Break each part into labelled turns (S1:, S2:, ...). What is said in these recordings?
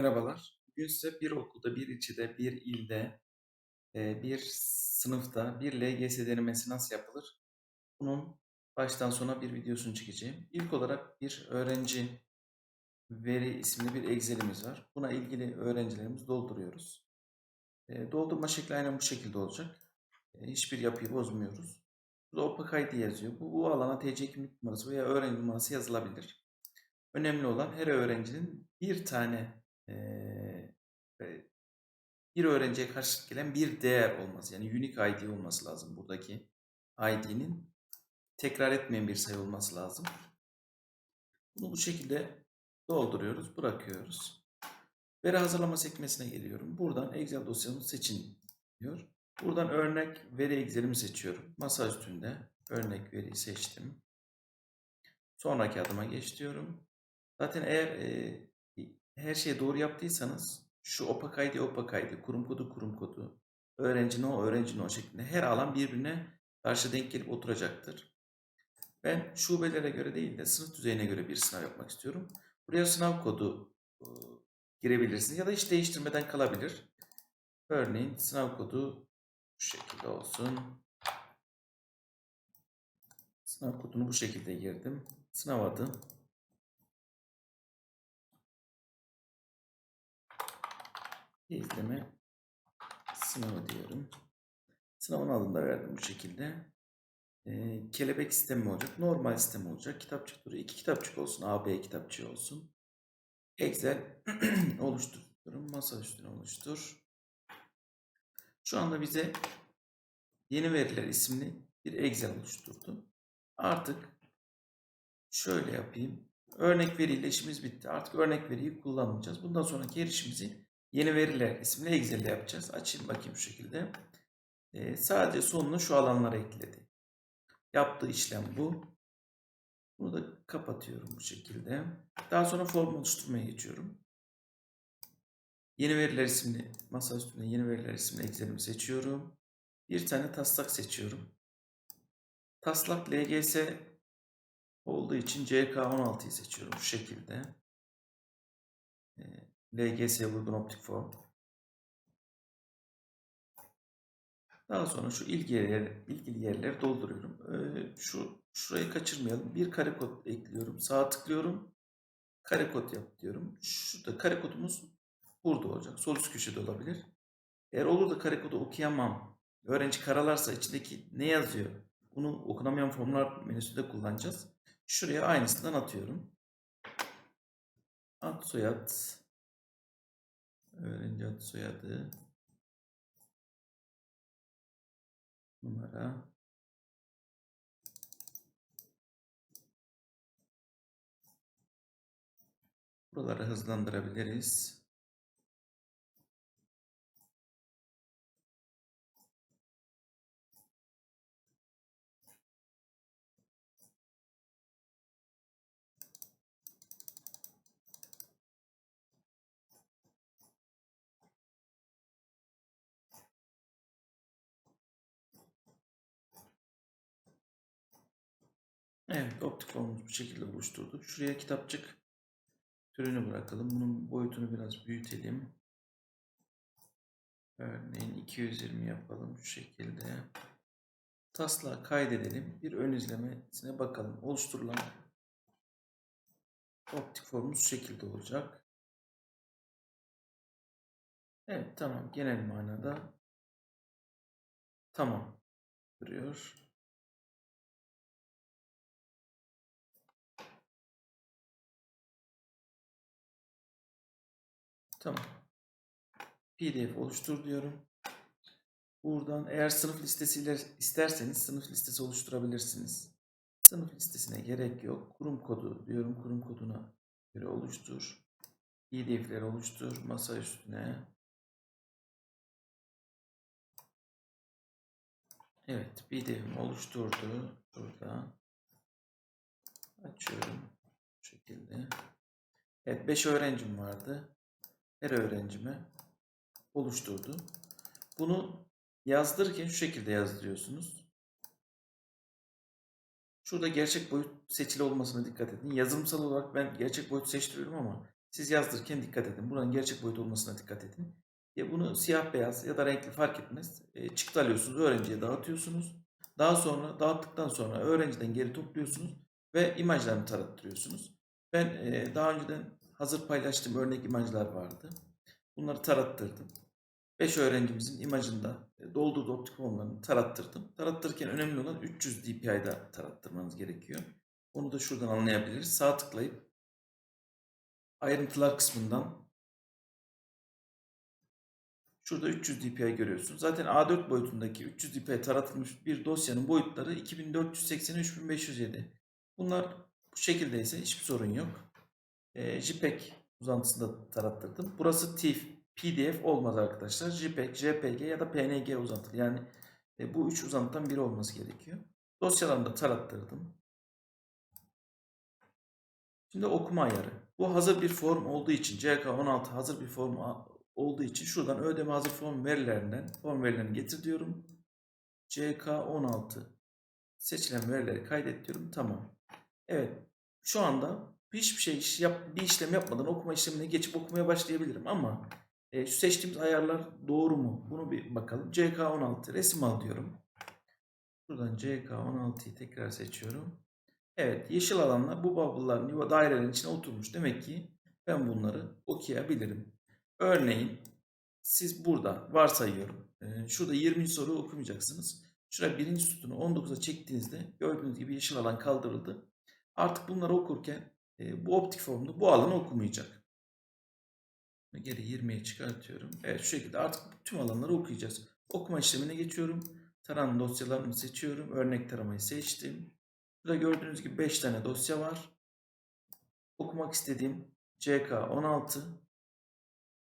S1: Merhabalar. Bugün size bir okulda, bir ilçede, bir ilde, bir sınıfta bir LGS denemesi nasıl yapılır? Bunun baştan sona bir videosunu çekeceğim. İlk olarak bir öğrenci veri isimli bir Excel'imiz var. Buna ilgili öğrencilerimizi dolduruyoruz. Doldurma şekli aynen bu şekilde olacak. Hiçbir yapıyı bozmuyoruz. Burada Opak ID yazıyor. Bu, bu alana TC kimlik numarası veya öğrenci numarası yazılabilir. Önemli olan her öğrencinin bir tane bir öğrenciye karşılık gelen bir değer olması. Yani unique ID olması lazım buradaki ID'nin. Tekrar etmeyen bir sayı olması lazım. Bunu bu şekilde dolduruyoruz, bırakıyoruz. Veri hazırlama sekmesine geliyorum. Buradan Excel dosyamı seçin diyor. Buradan örnek veri Excel'imi seçiyorum. Masa üstünde örnek veriyi seçtim. Sonraki adıma geç diyorum. Zaten eğer e, her şeyi doğru yaptıysanız şu opak ID opak ID, kurum kodu kurum kodu, öğrenci no öğrenci no şeklinde her alan birbirine karşı denk gelip oturacaktır. Ben şubelere göre değil de sınıf düzeyine göre bir sınav yapmak istiyorum. Buraya sınav kodu e, girebilirsiniz ya da hiç değiştirmeden kalabilir. Örneğin sınav kodu şu şekilde olsun. Sınav kodunu bu şekilde girdim. Sınav adı izleme sınavı diyorum. Sınavın adını verdim bu şekilde. Ee, kelebek sistemi olacak. Normal sistem olacak. Kitapçık turu. iki kitapçık olsun. A, B kitapçığı olsun. Excel oluştur. Masa üstüne oluştur. Şu anda bize yeni veriler isimli bir Excel oluşturdu. Artık şöyle yapayım. Örnek veriyle işimiz bitti. Artık örnek veriyi kullanmayacağız. Bundan sonraki her işimizi Yeni veriler isimli Excel'de yapacağız. Açayım bakayım şu şekilde. Ee, sadece sonunu şu alanlara ekledi. Yaptığı işlem bu. Bunu da kapatıyorum bu şekilde. Daha sonra form oluşturmaya geçiyorum. Yeni veriler isimli masa üstünde yeni veriler isimli Excel'imi seçiyorum. Bir tane taslak seçiyorum. Taslak LGS olduğu için CK16'yı seçiyorum şu şekilde. Ee, LGS'ye uygun optik form. Daha sonra şu ilgili, yer, ilgili yerleri dolduruyorum. Ee, şu şurayı kaçırmayalım. Bir kare kod ekliyorum. Sağ tıklıyorum. Kare kod yap diyorum. Şurada kare kodumuz burada olacak. Sol üst köşede olabilir. Eğer olur da kare kodu okuyamam. Öğrenci karalarsa içindeki ne yazıyor? Bunu okunamayan formlar menüsünde kullanacağız. Şuraya aynısından atıyorum. Ad soyad Öğrenci adı soyadı. Numara. Buraları hızlandırabiliriz. Evet, optik formumuzu bu şekilde oluşturduk. Şuraya kitapçık türünü bırakalım. Bunun boyutunu biraz büyütelim. Örneğin 220 yapalım şu şekilde. Taslağı kaydedelim. Bir ön izlemesine bakalım. Oluşturulan optik formumuz şekilde olacak. Evet tamam genel manada tamam duruyor. Tamam. PDF oluştur diyorum. Buradan eğer sınıf listesiyle isterseniz sınıf listesi oluşturabilirsiniz. Sınıf listesine gerek yok. Kurum kodu diyorum. Kurum koduna göre oluştur. PDF'leri oluştur. Masa üstüne. Evet. PDF'im oluşturdu. Burada. Açıyorum. Bu şekilde. Evet. 5 öğrencim vardı her öğrencime oluşturdu. Bunu yazdırırken şu şekilde yazdırıyorsunuz. Şurada gerçek boyut seçili olmasına dikkat edin. Yazılımsal olarak ben gerçek boyut seçtiriyorum ama Siz yazdırırken dikkat edin. Buranın gerçek boyut olmasına dikkat edin. Ya bunu siyah beyaz ya da renkli fark etmez. E, çıktı öğrenciye dağıtıyorsunuz. Daha sonra dağıttıktan sonra öğrenciden geri topluyorsunuz ve imajlarını tarattırıyorsunuz. Ben e, daha önceden hazır paylaştığım örnek imajlar vardı. Bunları tarattırdım. 5 öğrencimizin imajında e, doldurduğu optik formlarını tarattırdım. Tarattırırken önemli olan 300 dpi'da tarattırmanız gerekiyor. Onu da şuradan anlayabiliriz. Sağ tıklayıp ayrıntılar kısmından şurada 300 dpi görüyorsunuz. Zaten A4 boyutundaki 300 dpi taratılmış bir dosyanın boyutları 2480 3507. Bunlar bu şekildeyse hiçbir sorun yok. E, JPEG uzantısında tarattırdım. Burası TIFF, PDF olmaz arkadaşlar. JPEG, JPG ya da PNG uzantılı. Yani e, bu üç uzantıdan biri olması gerekiyor. Dosyalarını da tarattırdım. Şimdi okuma ayarı. Bu hazır bir form olduğu için CK16 hazır bir form olduğu için şuradan ödeme hazır form verilerinden form verilerini getir diyorum. CK16 seçilen verileri kaydet diyorum. Tamam. Evet. Şu anda hiçbir şey yap, bir işlem yapmadan okuma işlemine geçip okumaya başlayabilirim ama e, şu seçtiğimiz ayarlar doğru mu? Bunu bir bakalım. CK16 resim al diyorum. Buradan CK16'yı tekrar seçiyorum. Evet yeşil alanlar bu bubble'ların yuva dairelerin içine oturmuş. Demek ki ben bunları okuyabilirim. Örneğin siz burada varsayıyorum. e, şurada 20. soruyu okumayacaksınız. Şuraya birinci sütunu 19'a çektiğinizde gördüğünüz gibi yeşil alan kaldırıldı. Artık bunları okurken e, bu optik formda bu alanı okumayacak. Geri 20'ye çıkartıyorum. Evet şu şekilde artık tüm alanları okuyacağız. Okuma işlemine geçiyorum. Taran dosyalarımı seçiyorum. Örnek taramayı seçtim. Burada gördüğünüz gibi 5 tane dosya var. Okumak istediğim CK16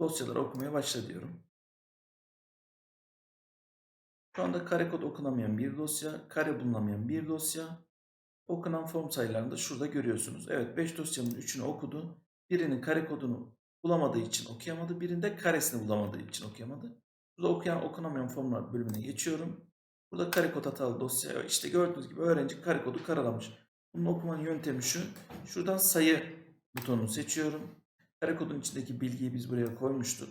S1: dosyaları okumaya başla diyorum. Şu anda kare kod okunamayan bir dosya, kare bulunamayan bir dosya. Okunan form sayılarını da şurada görüyorsunuz. Evet 5 dosyanın 3'ünü okudu. Birinin kare kodunu bulamadığı için okuyamadı. Birinde karesini bulamadığı için okuyamadı. Burada okuyan okunamayan formlar bölümüne geçiyorum. Burada kare kod hatalı dosya. İşte gördüğünüz gibi öğrenci kare kodu karalamış. Bunun okumanın yöntemi şu. Şuradan sayı butonunu seçiyorum. Kare kodun içindeki bilgiyi biz buraya koymuştuk.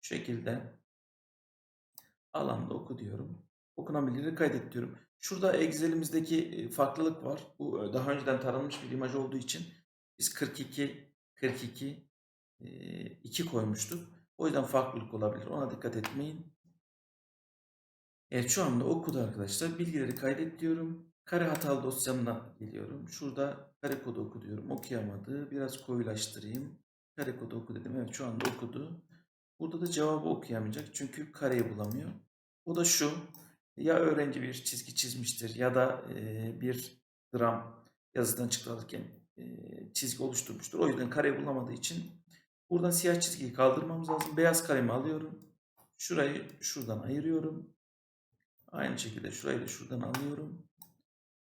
S1: Şu şekilde alanda oku diyorum. Okunabilirliği kaydet diyorum. Şurada Excel'imizdeki e, farklılık var. Bu e, daha önceden taranmış bir imaj olduğu için biz 42 42 2 koymuştuk. O yüzden farklılık olabilir. Ona dikkat etmeyin. Evet şu anda okudu arkadaşlar. Bilgileri kaydet diyorum. Kare hatalı dosyamına geliyorum. Şurada kare kodu oku diyorum. Okuyamadı. Biraz koyulaştırayım. Kare kodu oku dedim. Evet şu anda okudu. Burada da cevabı okuyamayacak. Çünkü kareyi bulamıyor. O da şu. Ya öğrenci bir çizgi çizmiştir ya da e, bir gram yazıdan çıkarırken e, çizgi oluşturmuştur. O yüzden kareyi bulamadığı için buradan siyah çizgiyi kaldırmamız lazım. Beyaz kalemi alıyorum. Şurayı şuradan ayırıyorum. Aynı şekilde şurayı da şuradan alıyorum.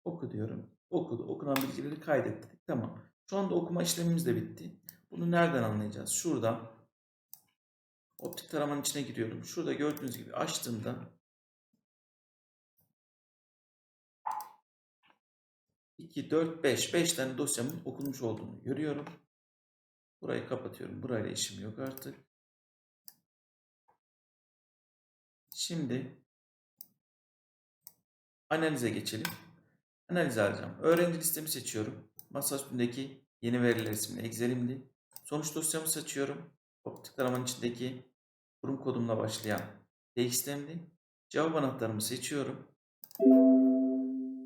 S1: Oku diyorum. Okudu. Okunan bilgileri kaydettik. Tamam. Şu anda okuma işlemimiz de bitti. Bunu nereden anlayacağız? Şuradan optik taramanın içine giriyorum. Şurada gördüğünüz gibi açtığımda iki, dört, beş, beş tane dosyamın okunmuş olduğunu görüyorum. Burayı kapatıyorum. Burayla işim yok artık. Şimdi analize geçelim. Analize alacağım. Öğrenci listemi seçiyorum. Masa üstündeki yeni veriler isimli Excel'imdi. Sonuç dosyamı seçiyorum. Optik taramanın içindeki kurum kodumla başlayan TXT'mdi. Cevap anahtarımı seçiyorum.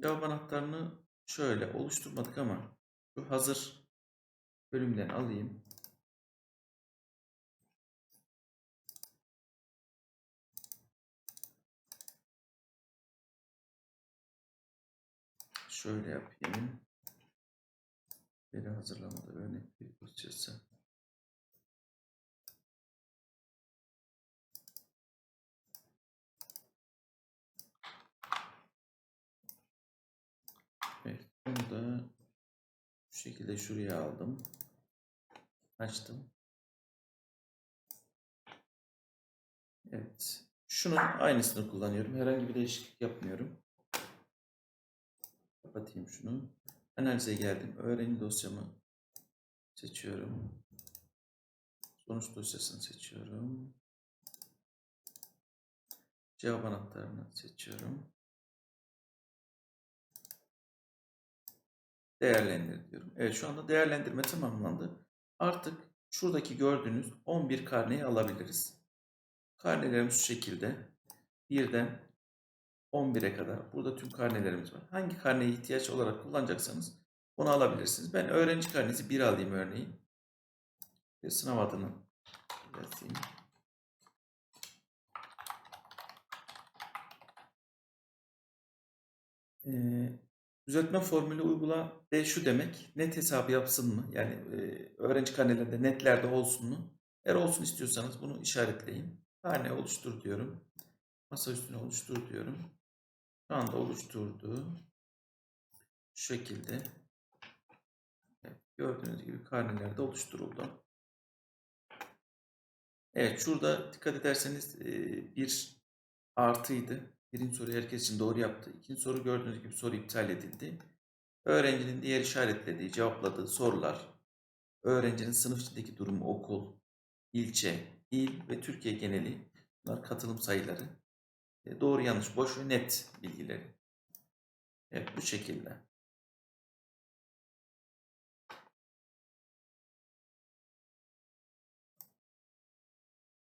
S1: Cevap anahtarını şöyle oluşturmadık ama şu hazır bölümden alayım. Şöyle yapayım. Veri hazırlamada örnek bir dosyası. Bunu da şu şekilde şuraya aldım. Açtım. Evet. Şunun aynısını kullanıyorum. Herhangi bir değişiklik yapmıyorum. Kapatayım şunu. Analize geldim. Öğrenci dosyamı seçiyorum. Sonuç dosyasını seçiyorum. Cevap anahtarını seçiyorum. Değerlendir diyorum. Evet şu anda değerlendirme tamamlandı. Artık şuradaki gördüğünüz 11 karneyi alabiliriz. Karnelerimiz şu şekilde. Birden 11'e kadar. Burada tüm karnelerimiz var. Hangi karneye ihtiyaç olarak kullanacaksanız onu alabilirsiniz. Ben öğrenci karnesi 1 alayım örneğin. Ve sınav adını yazayım. Ee, düzeltme formülü uygula de şu demek. Net hesabı yapsın mı? Yani e, öğrenci karnelerinde netlerde olsun mu? Eğer olsun istiyorsanız bunu işaretleyin. Karne oluştur diyorum. Masa üstüne oluştur diyorum. Şu anda oluşturdu. Şu şekilde. Evet, gördüğünüz gibi karneler de oluşturuldu. Evet şurada dikkat ederseniz e, bir artıydı. Birinci soruyu herkes için doğru yaptı. İkinci soru gördüğünüz gibi soru iptal edildi. Öğrencinin diğer işaretlediği, cevapladığı sorular, öğrencinin sınıf içindeki durumu okul, ilçe, il ve Türkiye geneli bunlar katılım sayıları. E, Doğru yanlış boş ve net bilgileri. Evet bu şekilde.